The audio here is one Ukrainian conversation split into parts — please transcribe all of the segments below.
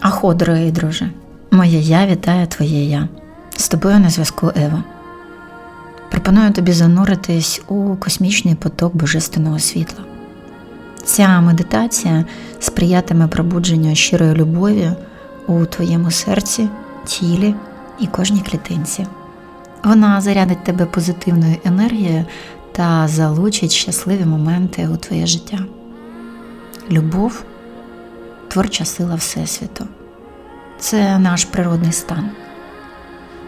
Ахо, дорогий друже, моє я вітає твоє я. З тобою на зв'язку Ева. Пропоную тобі зануритись у космічний поток божественного світла. Ця медитація сприятиме пробудженню щирої любові у твоєму серці, тілі і кожній клітинці. Вона зарядить тебе позитивною енергією та залучить щасливі моменти у твоє життя. Любов творча сила Всесвіту. Це наш природний стан.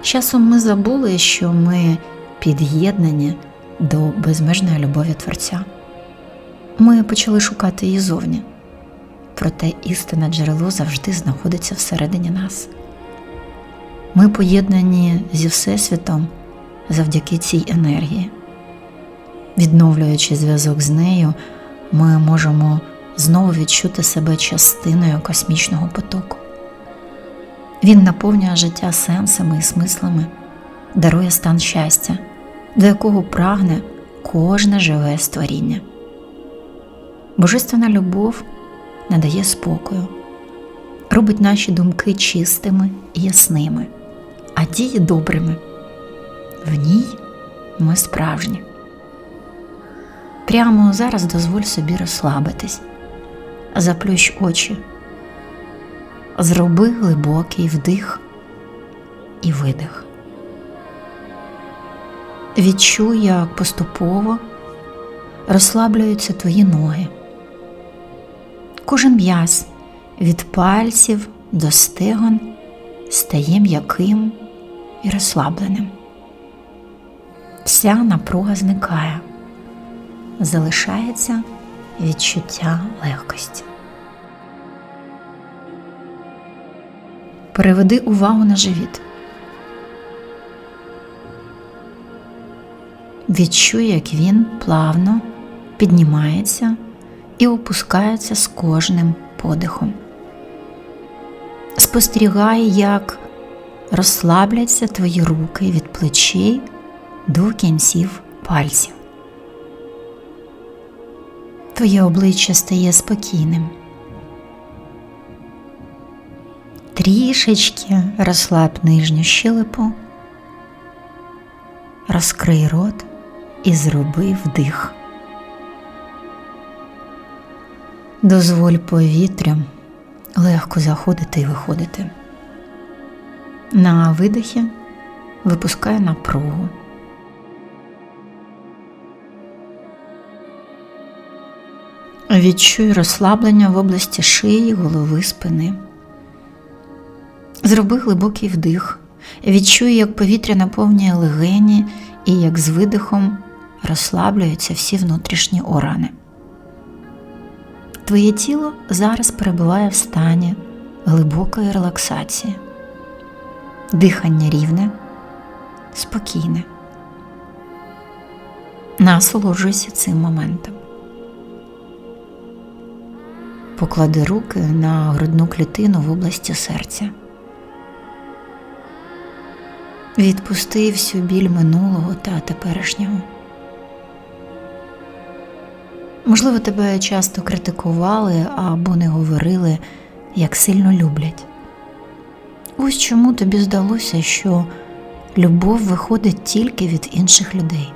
З Часом ми забули, що ми під'єднані до безмежної любові Творця. Ми почали шукати її зовні, проте істинне джерело завжди знаходиться всередині нас. Ми поєднані зі Всесвітом завдяки цій енергії. Відновлюючи зв'язок з нею, ми можемо знову відчути себе частиною космічного потоку. Він наповнює життя сенсами і смислами, дарує стан щастя, до якого прагне кожне живе створіння. Божественна любов надає спокою, робить наші думки чистими і ясними, а дії добрими. В ній ми справжні. Прямо зараз дозволь собі розслабитись, заплющ очі, зроби глибокий вдих і видих. Відчуй, як поступово розслаблюються твої ноги. Кожен м'яз від пальців до стегон стає м'яким і розслабленим. Вся напруга зникає, залишається відчуття легкості. Переведи увагу на живіт. Відчуй, як він плавно піднімається і опускається з кожним подихом. Спостерігай, як розслабляться твої руки від плечей до кінців пальців. Твоє обличчя стає спокійним. Трішечки розслаб нижню щелепу, розкрий рот і зроби вдих. Дозволь повітрю легко заходити і виходити. На видихі випускай напругу. Відчуй розслаблення в області шиї, голови, спини. Зроби глибокий вдих. Відчуй, як повітря наповнює легені і як з видихом розслаблюються всі внутрішні органи. Твоє тіло зараз перебуває в стані глибокої релаксації. Дихання рівне, спокійне. Насолоджуйся цим моментом. Поклади руки на грудну клітину в області серця. Відпусти всю біль минулого та теперішнього. Можливо, тебе часто критикували або не говорили, як сильно люблять. Ось чому тобі здалося, що любов виходить тільки від інших людей.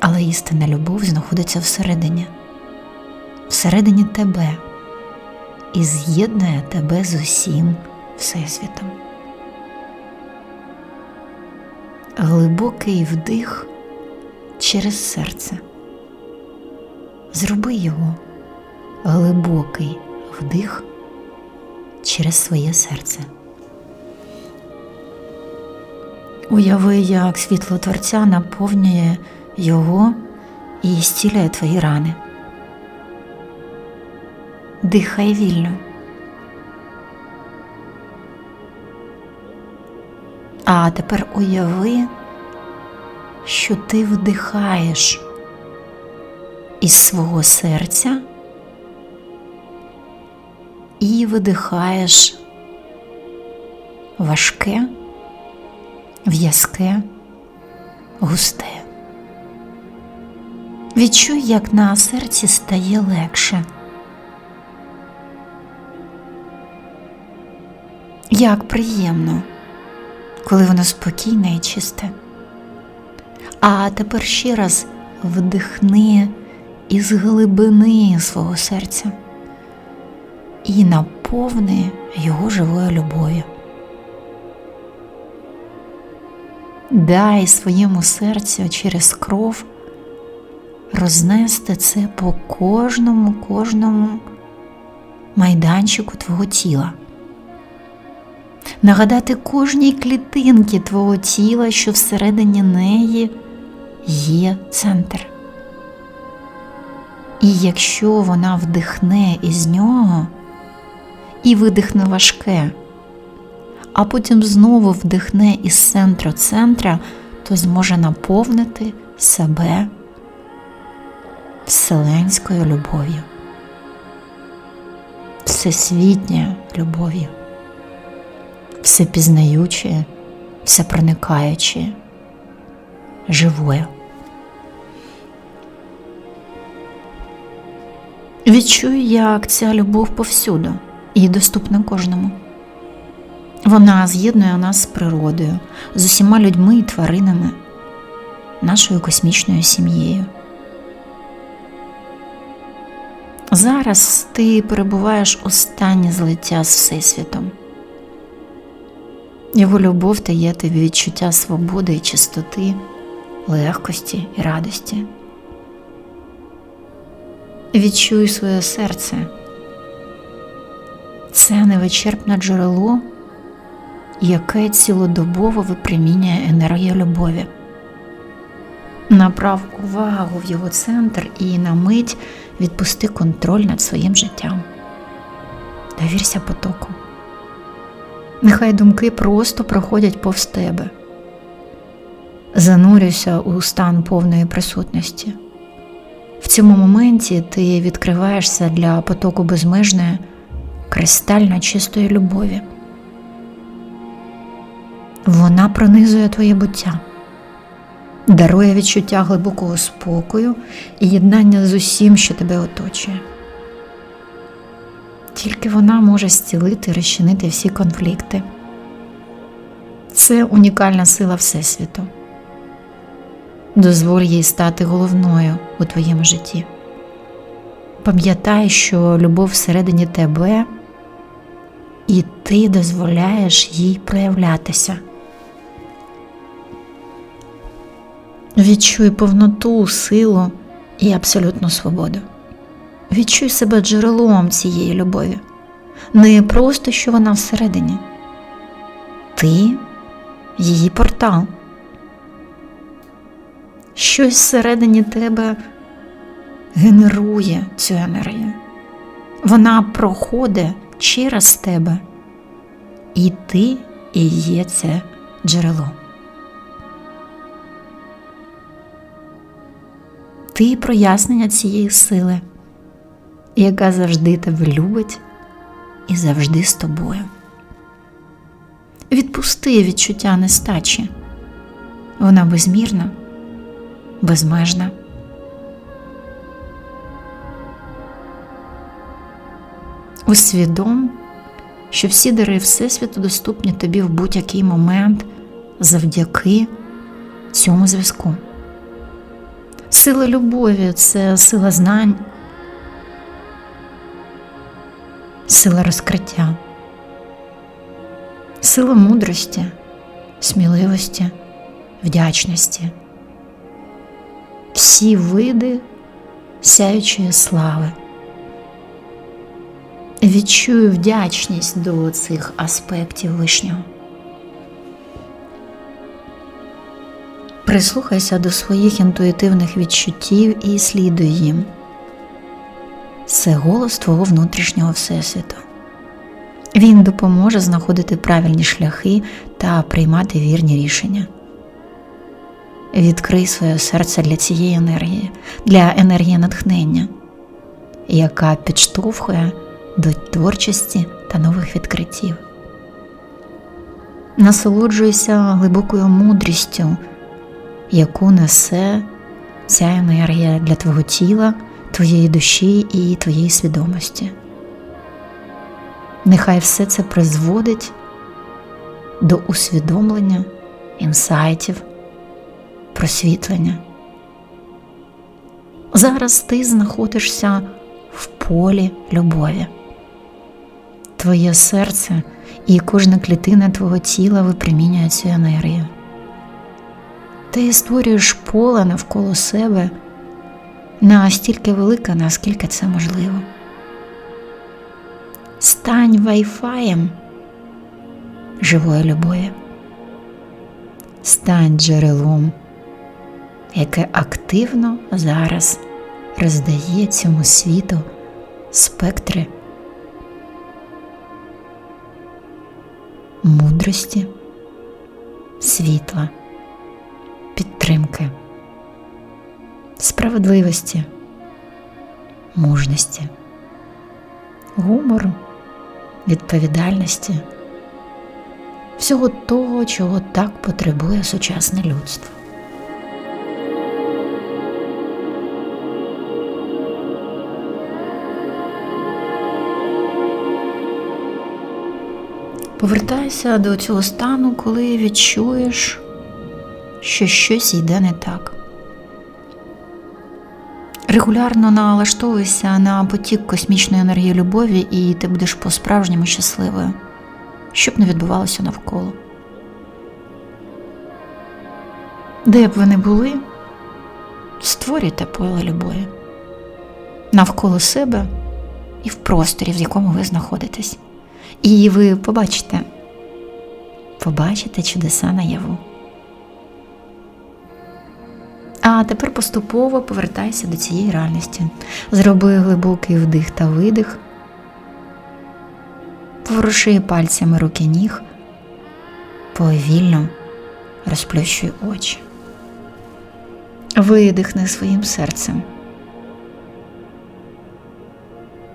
Але істинна любов знаходиться всередині, всередині тебе і з'єднує тебе з усім Всесвітом. Глибокий вдих через серце. Зроби його глибокий вдих через своє серце. Уяви, як світло Творця наповнює його і зцілює твої рани. Дихай вільно. А тепер уяви, що ти вдихаєш із свого серця і видихаєш важке, в'язке, густе. Відчуй, як на серці стає легше. Як приємно, коли воно спокійне і чисте. А тепер ще раз вдихни із глибини свого серця і наповни його живою любов'ю. Дай своєму серцю через кров рознести це по кожному, кожному майданчику твого тіла. Нагадати кожній клітинці твого тіла, що всередині неї є центр. І якщо вона вдихне із нього і видихне важке, а потім знову вдихне із центру центра, то зможе наповнити себе вселенською любов'ю, всесвітньою любов'ю, всепізнаючою, всепроникаючою, живою. Відчуй, як ця любов повсюду і доступна кожному. Вона з'єднує нас з природою, з усіма людьми і тваринами, нашою космічною сім'єю. Зараз ти перебуваєш у стані злиття з Всесвітом. Його любов дає тобі відчуття свободи і чистоти, легкості і радості. Відчуй своє серце. Це невичерпне джерело, яке цілодобово випромінює енергію любові. Направ увагу в його центр і на мить відпусти контроль над своїм життям. Довірся потоку. Нехай думки просто проходять повз тебе. Занурюйся у стан повної присутності. В цьому моменті ти відкриваєшся для потоку безмежної, кристально чистої любові. Вона пронизує твоє буття, дарує відчуття глибокого спокою і єднання з усім, що тебе оточує. Тільки вона може зцілити розчинити всі конфлікти. Це унікальна сила Всесвіту. Дозволь їй стати головною у твоєму житті. Пам'ятай, що любов всередині тебе, і ти дозволяєш їй проявлятися. Відчуй повноту, силу і абсолютну свободу. Відчуй себе джерелом цієї любові, не просто що вона всередині. Ти її портал. Щось всередині тебе генерує цю енергію. Вона проходить через тебе, і ти і є це джерело. Ти прояснення цієї сили, яка завжди тебе любить і завжди з тобою. Відпусти відчуття нестачі, вона безмірна, безмежна. Усвідом, що всі дари Всесвіту доступні тобі в будь-який момент завдяки цьому зв'язку. Сила любові це сила знань, сила розкриття, сила мудрості, сміливості, вдячності, всі види сяючої слави. Відчую вдячність до цих аспектів вишнього. Прислухайся до своїх інтуїтивних відчуттів і слідуй їм. Це голос твого внутрішнього всесвіту. Він допоможе знаходити правильні шляхи та приймати вірні рішення. Відкрий своє серце для цієї енергії, для енергії натхнення, яка підштовхує до творчості та нових відкриттів. Насолоджуйся глибокою мудрістю, яку несе ця енергія для твого тіла, твоєї душі і твоєї свідомості. Нехай все це призводить до усвідомлення, інсайтів, просвітлення. Зараз ти знаходишся в полі любові. Твоє серце і кожна клітина твого тіла випромінює цю енергію. Ти створюєш поле навколо себе настільки велике, наскільки це можливо. Стань вайфаєм живої любові. Стань джерелом, яке активно зараз роздає цьому світу спектри мудрості, світла, підтримки, справедливості, мужності, гумору, відповідальності, всього того, чого так потребує сучасне людство. Повертайся до цього стану, коли відчуєш, що щось йде не так. Регулярно налаштовуйся на потік космічної енергії любові, і ти будеш по-справжньому щасливою, щоб не відбувалося навколо. Де б ви не були, створюйте поле любові навколо себе і в просторі, в якому ви знаходитесь. І ви побачите, побачите чудеса наяву. А тепер поступово повертайся до цієї реальності. Зроби глибокий вдих та видих, поворуши пальцями руки ніг, повільно розплющуй очі. Видихни своїм серцем.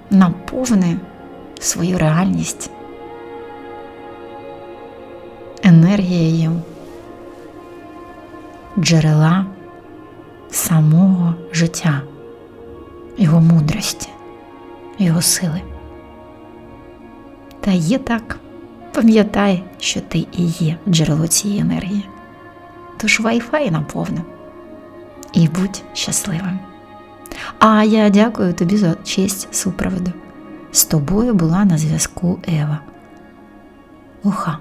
Наповни свою реальність енергією джерела самого життя, його мудрості, його сили. Та є так, пам'ятай, що ти і є джерело цієї енергії. Тож Wi-Fi наповни і будь щасливим. А я дякую тобі за честь супроводу. З тобою була на зв'язку Ева. Уха.